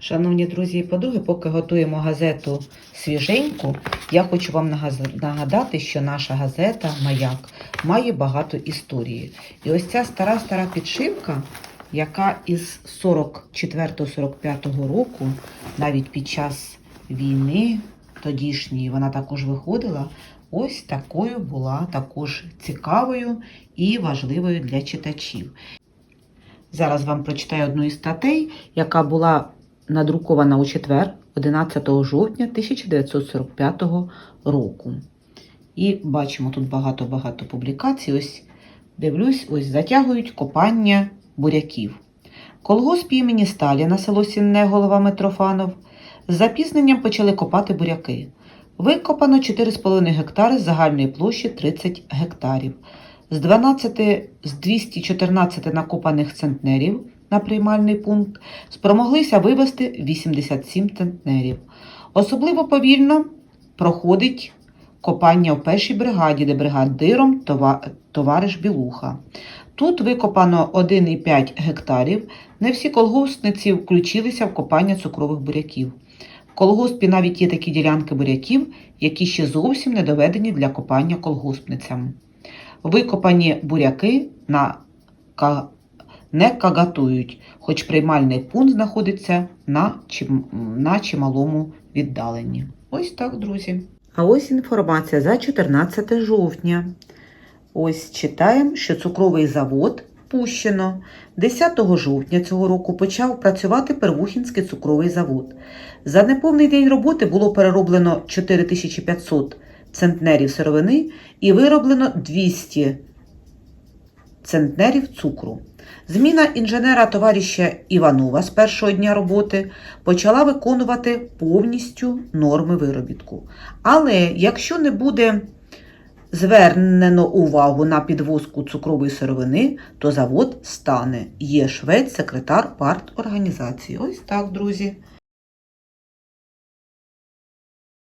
Шановні друзі і подруги, поки готуємо газету свіженьку, я хочу вам нагадати, що наша газета Маяк має багато історії. І ось ця стара-стара підшивка, яка із 44-45 року, навіть під час війни тодішньої, вона також виходила. Ось такою була також цікавою і важливою для читачів. Зараз вам прочитаю одну із статей, яка була надрукована у четвер, 11 жовтня 1945 року. І бачимо тут багато-багато публікацій. Ось дивлюсь, ось затягують копання буряків. Колгосп імені Сталіна, село Сінне, голова Митрофанов, з запізненням почали копати буряки. Викопано 4,5 гектари з загальної площі 30 гектарів. З 12 з 214 накопаних центнерів на приймальний пункт спромоглися вивести 87 центнерів. Особливо повільно проходить копання в першій бригаді, де бригадиром това- товариш Білуха. Тут викопано 1,5 гектарів. Не всі колгоспниці включилися в копання цукрових буряків. В колгоспі навіть є такі ділянки буряків, які ще зовсім не доведені для копання колгоспницям. Викопані буряки на не кагатують, хоч приймальний пункт знаходиться на, чим... на чималому віддаленні. Ось так, друзі. А ось інформація за 14 жовтня. Ось читаємо, що цукровий завод пущено. 10 жовтня цього року почав працювати Первухінський цукровий завод. За неповний день роботи було перероблено 4500 центнерів сировини і вироблено 200 центнерів цукру. Зміна інженера товариша Іванова з першого дня роботи почала виконувати повністю норми виробітку. Але якщо не буде звернено увагу на підвозку цукрової сировини, то завод стане. Є швець, секретар парторганізації. Ось так, друзі.